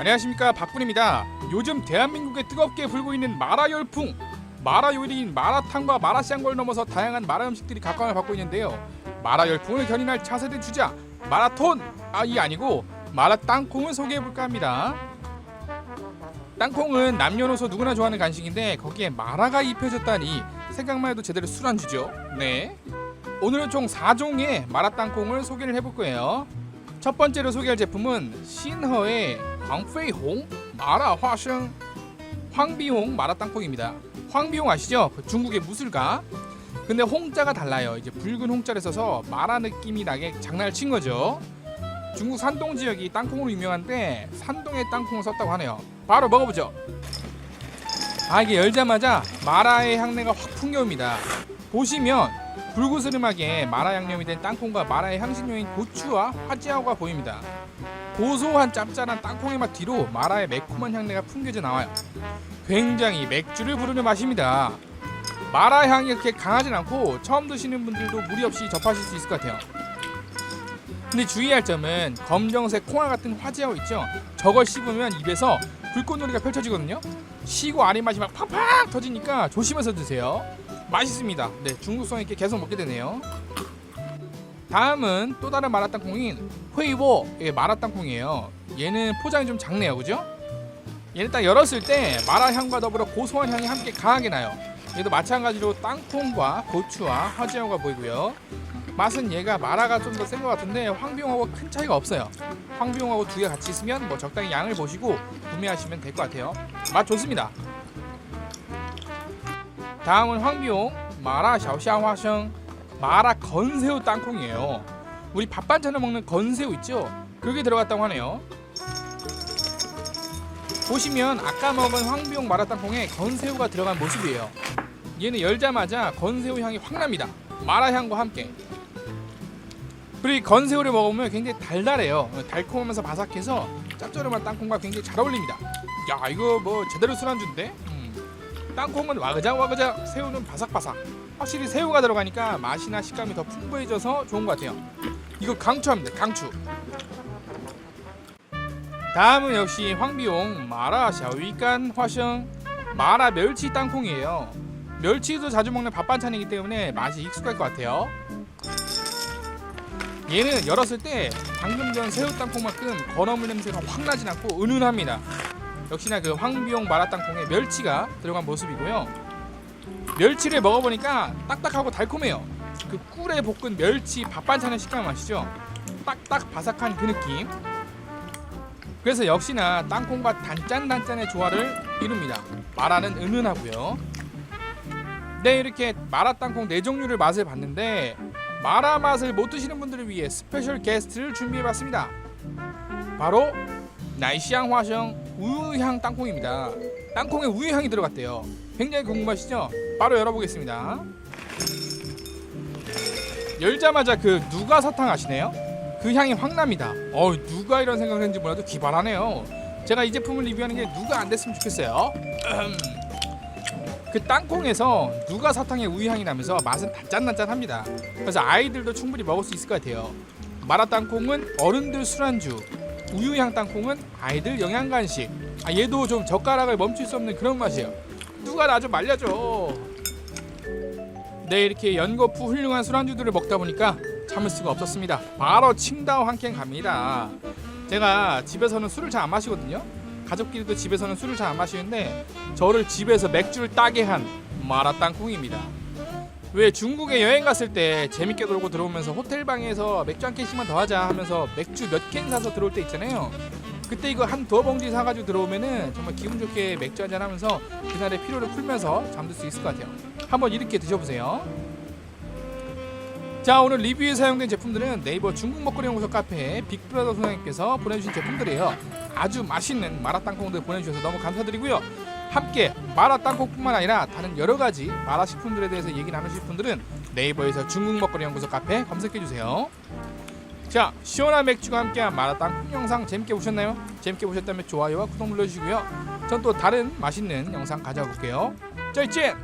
안녕하십니까 박군입니다. 요즘 대한민국에 뜨겁게 불고 있는 마라 열풍. 마라 요리인 마라탕과 마라샹궈를 넘어서 다양한 마라 음식들이 각광을 받고 있는데요. 마라 열풍을 견인할 차세대 주자 마라톤 아이 아니고 마라 땅콩을 소개해 볼까 합니다. 땅콩은 남녀노소 누구나 좋아하는 간식인데 거기에 마라가 입혀졌다니 생각만 해도 제대로 술안주죠. 네. 오늘은 총 4종의 마라 땅콩을 소개를 해볼 거예요. 첫 번째로 소개할 제품은 신허의 황페이홍 마라 화생 황비홍 마라 땅콩입니다. 황비홍 아시죠? 그 중국의 무술가. 근데 홍자가 달라요. 이제 붉은 홍자를 써서 마라 느낌이 나게 장난을 친 거죠. 중국 산동 지역이 땅콩으로 유명한데 산동의 땅콩을 썼다고 하네요. 바로 먹어보죠. 아 이게 열자마자 마라의 향내가 확 풍겨옵니다. 보시면 불구스름하게 마라 양념이 된 땅콩과 마라의 향신료인 고추와 화지하오가 보입니다. 고소한 짭짤한 땅콩의 맛 뒤로 마라의 매콤한 향내가 풍겨져 나와요. 굉장히 맥주를 부르는 맛입니다. 마라 향이 이렇게 강하진 않고 처음 드시는 분들도 무리 없이 접하실 수 있을 것 같아요. 근데 주의할 점은 검정색 콩알 같은 화지하오 있죠? 저걸 씹으면 입에서 불꽃놀이가 펼쳐지거든요. 시고 아린 맛이 막 팡팡 터지니까 조심해서 드세요. 맛있습니다. 네, 중국성 있게 계속 먹게 되네요. 다음은 또 다른 마라 땅콩인 회이보 예, 마라 땅콩이에요. 얘는 포장이 좀 작네요, 그죠? 얘는 딱 열었을 때 마라 향과 더불어 고소한 향이 함께 강하게 나요. 얘도 마찬가지로 땅콩과 고추와 화지향가 보이고요. 맛은 얘가 마라가 좀 더 센 것 같은데 황비용하고 큰 차이가 없어요. 황비용하고 두 개 같이 있으면 뭐 적당히 양을 보시고 구매하시면 될 것 같아요. 맛 좋습니다. 다음은 황비용 마라 샤오샤화생 마라 건새우 땅콩이에요. 우리 밥 반찬에 먹는 건새우 있죠? 그게 들어갔다고 하네요. 보시면 아까 먹은 황비용 마라 땅콩에 건새우가 들어간 모습이에요. 얘는 열자마자 건새우 향이 확 납니다. 마라 향과 함께. 그리고 이 건새우를 먹으면 굉장히 달달해요. 달콤하면서 바삭해서 짭조름한 땅콩과 굉장히 잘 어울립니다. 야 이거 뭐 제대로 술안주인데? 음. 땅콩은 와그작 와그작, 새우는 바삭바삭. 확실히 새우가 들어가니까 맛이나 식감이 더 풍부해져서 좋은 것 같아요. 이거 강추합니다. 강추. 다음은 역시 황비용 마라 샤위간 화성 마라 멸치 땅콩이에요. 멸치도 자주 먹는 밥 반찬이기 때문에 맛이 익숙할 것 같아요. 얘는 열었을 때 방금 전 새우 땅콩만큼 건어물 냄새가 확 나진 않고 은은합니다. 역시나 그 황비용 마라 땅콩에 멸치가 들어간 모습이고요. 멸치를 먹어보니까 딱딱하고 달콤해요. 그 꿀에 볶은 멸치 밥 반찬의 식감 아시죠? 딱딱 바삭한 그 느낌. 그래서 역시나 땅콩과 단짠단짠의 조화를 이룹니다. 마라는 은은하고요. 네 이렇게 마라 땅콩 네 종류를 맛을 봤는데 마라 맛을 못 드시는 분들을 위해 스페셜 게스트를 준비해봤습니다. 바로 나이시앙 화성 우유향 땅콩입니다. 땅콩에 우유향이 들어갔대요. 굉장히 궁금하시죠? 바로 열어보겠습니다. 열자마자 그 누가 사탕 아시네요? 그 향이 확 납니다. 어 누가 이런 생각을 했는지 몰라도 기발하네요. 제가 이 제품을 리뷰하는 게 누가 안 됐으면 좋겠어요. 그 땅콩에서 누가 사탕의 우유 향이 나면서 맛은 단짠단짠합니다. 그래서 아이들도 충분히 먹을 수 있을 것 같아요. 마라 땅콩은 어른들 술안주, 우유향 땅콩은 아이들 영양 간식. 아, 얘도 좀 젓가락을 멈출 수 없는 그런 맛이에요. 누가 나 좀 말려줘. 네 이렇게 연거푸 훌륭한 술안주들을 먹다 보니까 참을 수가 없었습니다. 바로 칭다오 한 캔 갑니다. 제가 집에서는 술을 잘 안 마시거든요. 가족끼리도 집에서는 술을 잘 안 마시는데 저를 집에서 맥주를 따게 한 마라 땅콩입니다. 왜 중국에 여행 갔을 때 재밌게 놀고 들어오면서 호텔 방에서 맥주 한 캔씩만 더 하자 하면서 맥주 몇 캔 사서 들어올 때 있잖아요. 그때 이거 한 두어 봉지 사가지고 들어오면은 정말 기분 좋게 맥주 한잔 하면서 그날의 피로를 풀면서 잠들 수 있을 것 같아요. 한번 이렇게 드셔보세요. 자 오늘 리뷰에 사용된 제품들은 네이버 중국 먹거리 연구소 카페 빅브라더 소장님께서 보내주신 제품들이에요. 아주 맛있는 마라 땅콩들 보내주셔서 너무 감사드리고요. 함께 마라 땅콩뿐만 아니라 다른 여러 가지 마라 식품들에 대해서 얘기 나누실 분들은 네이버에서 중국 먹거리 연구소 카페 검색해 주세요. 자 시원한 맥주가 함께한 마라 땅콩 영상 재밌게 보셨나요? 재밌게 보셨다면 좋아요와 구독 눌러주시고요. 전 또 다른 맛있는 영상. 자 이제